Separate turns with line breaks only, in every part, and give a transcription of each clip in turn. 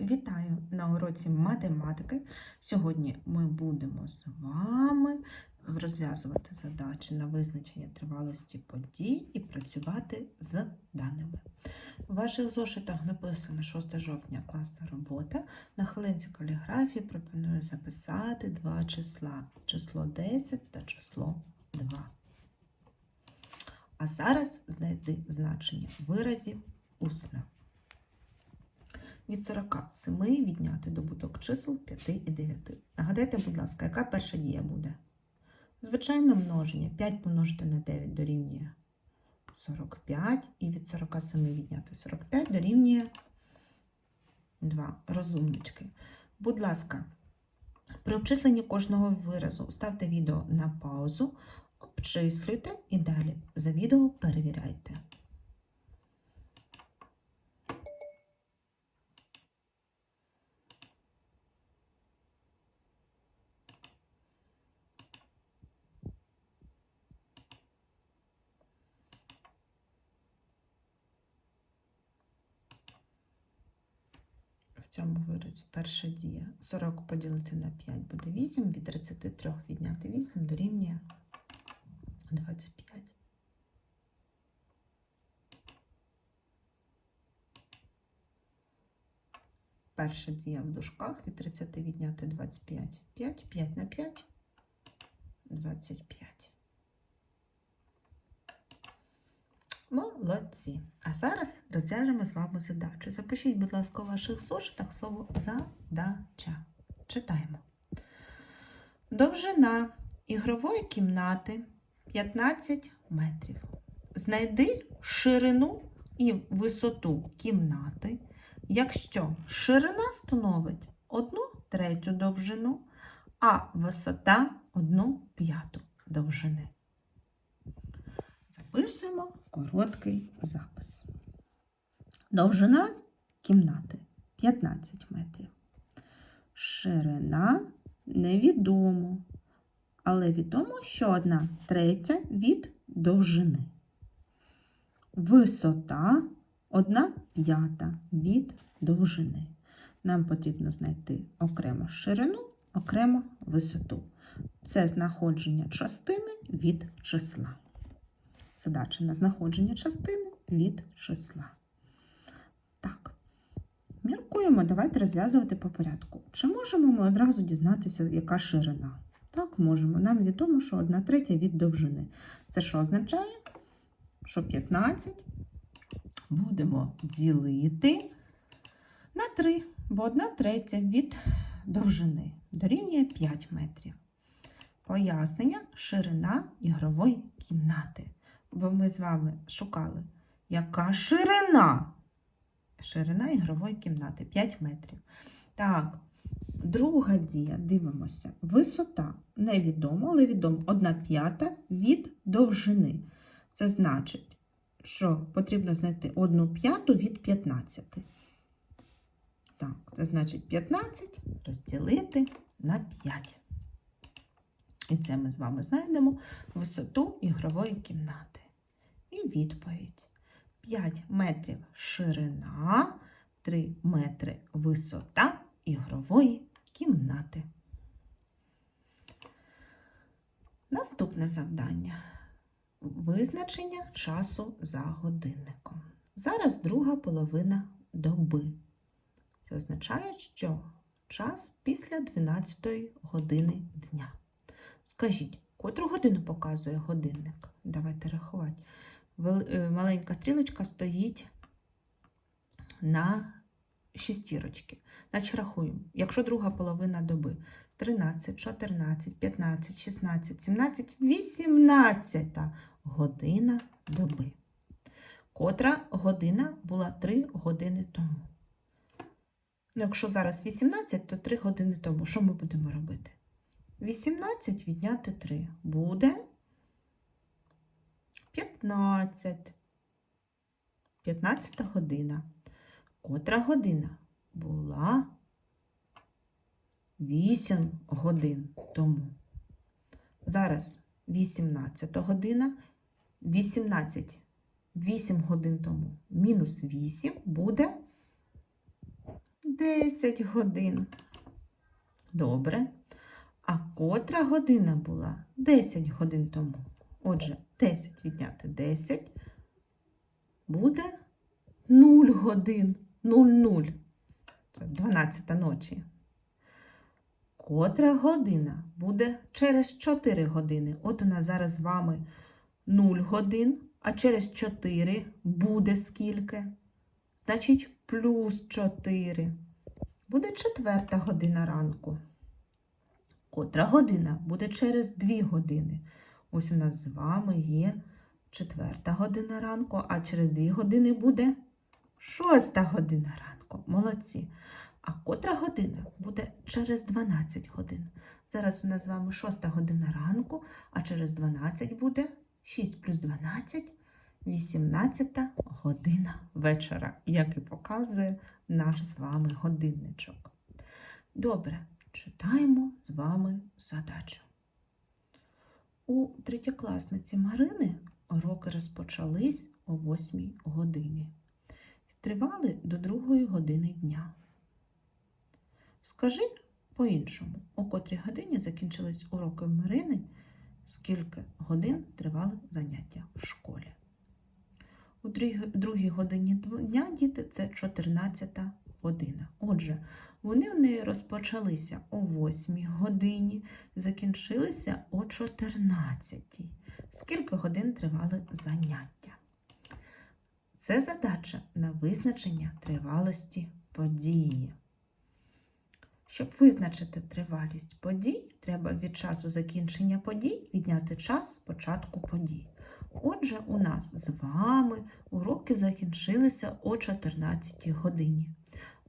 Вітаю на уроці математики. Сьогодні ми будемо з вами розв'язувати задачі на визначення тривалості подій і працювати з даними. У ваших зошитах написано 6 жовтня класна робота. На хвилинці каліграфії пропоную записати два числа: число 10 та число 2. А зараз знайди значення виразів усно. Від 47 відняти добуток чисел 5 і 9. Нагадайте, будь ласка, яка перша дія буде? Звичайно, множення. 5 помножити на 9 дорівнює 45. І від 47 відняти 45 дорівнює 2. Розумнички. Будь ласка, при обчисленні кожного виразу ставте відео на паузу, обчислюйте і далі за відео перевіряйте. Цьому виразі перша дія 40 поділити на 5 буде 8, від 33 відняти 8 дорівнює 25. Перша дія в дужках від 30 відняти 25. 5, 5 на 5, 25. Молодці. А зараз розв'яжемо з вами задачу. Запишіть, будь ласка, у ваших зошитах слово задача. Читаємо. Довжина ігрової кімнати 15 метрів. Знайди ширину і висоту кімнати, якщо ширина становить 1 третю довжину, а висота 1 п'яту довжини. Записуємо короткий запис. Довжина кімнати 15 метрів. Ширина невідомо, але відомо, що одна третя від довжини. Висота одна п'ята від довжини. Нам потрібно знайти окремо ширину, окремо висоту. Це знаходження частини від числа. Задача на знаходження частини від числа. Так, міркуємо, давайте розв'язувати по порядку. Чи можемо ми одразу дізнатися, яка ширина? Так, можемо. Нам відомо, що 1 третя від довжини. Це що означає? Що 15 будемо ділити на 3, бо 1 третя від довжини дорівнює 5 метрів. Пояснення ширина ігрової кімнати бо ми з вами шукали, яка ширина? Ширина ігрової кімнати 5 метрів. Так, друга дія, дивимося. Висота невідомо, але відомо 1 п'ята від довжини. Це значить, що потрібно знайти 1 п'яту від 15. Так, це значить 15 розділити на 5. І це ми з вами знайдемо висоту ігрової кімнати. І відповідь. 5 метрів ширина, 3 метри висота ігрової кімнати. Наступне завдання. Визначення часу за годинником. Зараз друга половина доби. Це означає, що час після 12 години дня. Скажіть, котру годину показує годинник? Давайте рахувати. Маленька стрілочка стоїть на шістірочки. Значить, рахуємо. Якщо друга половина доби 13, 14, 15, 16, 17, 18 година доби. Котра година була 3 години тому. Ну, Якщо зараз 18, то 3 години тому. Що ми будемо робити? 18 відняти 3 буде 15. 15 година. Котра година була 8 годин тому. Зараз 18 година. 18 8 годин тому. Мінус 8 буде 10 годин. Добре. А котра година була 10 годин тому. Отже, 10 відняти 10 буде 0 годин. 0-0. Це 12 ночі. Котра година буде через 4 години. От у нас зараз з вами 0 годин, а через 4 буде скільки? Значить, плюс 4. Буде четверта година ранку. Котра година буде через 2 години. Ось у нас з вами є четверта година ранку, а через 2 години буде шоста година ранку. Молодці. А котра година буде через 12 годин. Зараз у нас з вами 6 година ранку, а через 12 буде 6 плюс 12 18 година вечора, як і показує наш з вами годинничок. Добре, читаємо з вами задачу. У третєкласниці Марини уроки розпочались о 8 годині. Тривали до 2 години дня. Скажи по-іншому, у котрій годині закінчились уроки в Марини, скільки годин тривали заняття в школі. У другій годині дня діти це 14 година. Отже, вони у неї розпочалися о 8 годині, закінчилися о 14. Скільки годин тривали заняття? Це задача на визначення тривалості події. Щоб визначити тривалість подій, треба від часу закінчення подій відняти час початку подій. Отже, у нас з вами уроки закінчилися о 14 годині,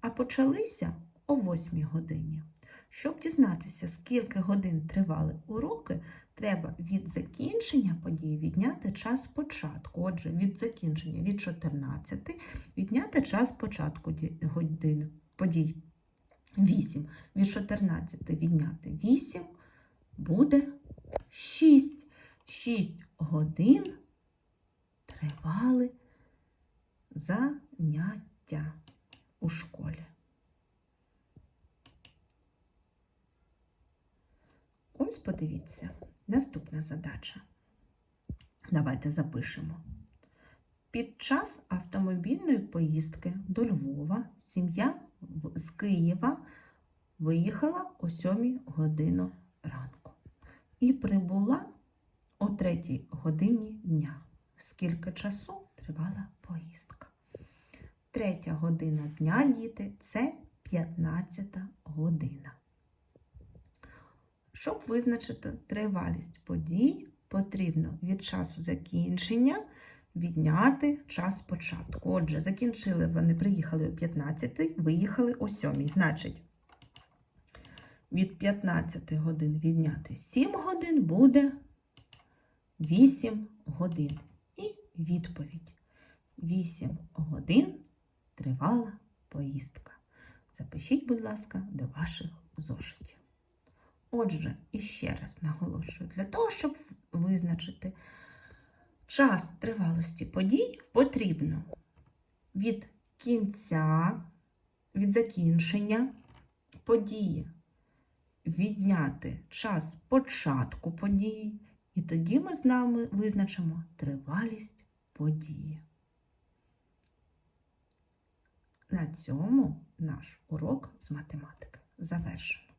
а почалися о 8 годині. Щоб дізнатися, скільки годин тривали уроки, треба від закінчення події відняти час початку. Отже, від закінчення від 14 відняти час початку годин подій. 8 від 14 відняти 8 буде 6. 6 годин тривали заняття у школі. Ось подивіться, наступна задача. Давайте запишемо. Під час автомобільної поїздки до Львова сім'я з Києва виїхала о 7 годину ранку і прибула о 3 годині дня. Скільки часу тривала поїздка? Третя година дня, діти, це 15 година. Щоб визначити тривалість подій, потрібно від часу закінчення відняти час початку. Отже, закінчили вони, приїхали о 15, виїхали о 7. Значить, від 15 годин відняти 7 годин буде 8 годин. І відповідь. 8 годин тривала поїздка. Запишіть, будь ласка, до ваших зошитів. Отже, іще раз наголошую, для того, щоб визначити час тривалості подій, потрібно від кінця, від закінчення події відняти час початку події, і тоді ми з нами визначимо тривалість події. На цьому наш урок з математики завершено.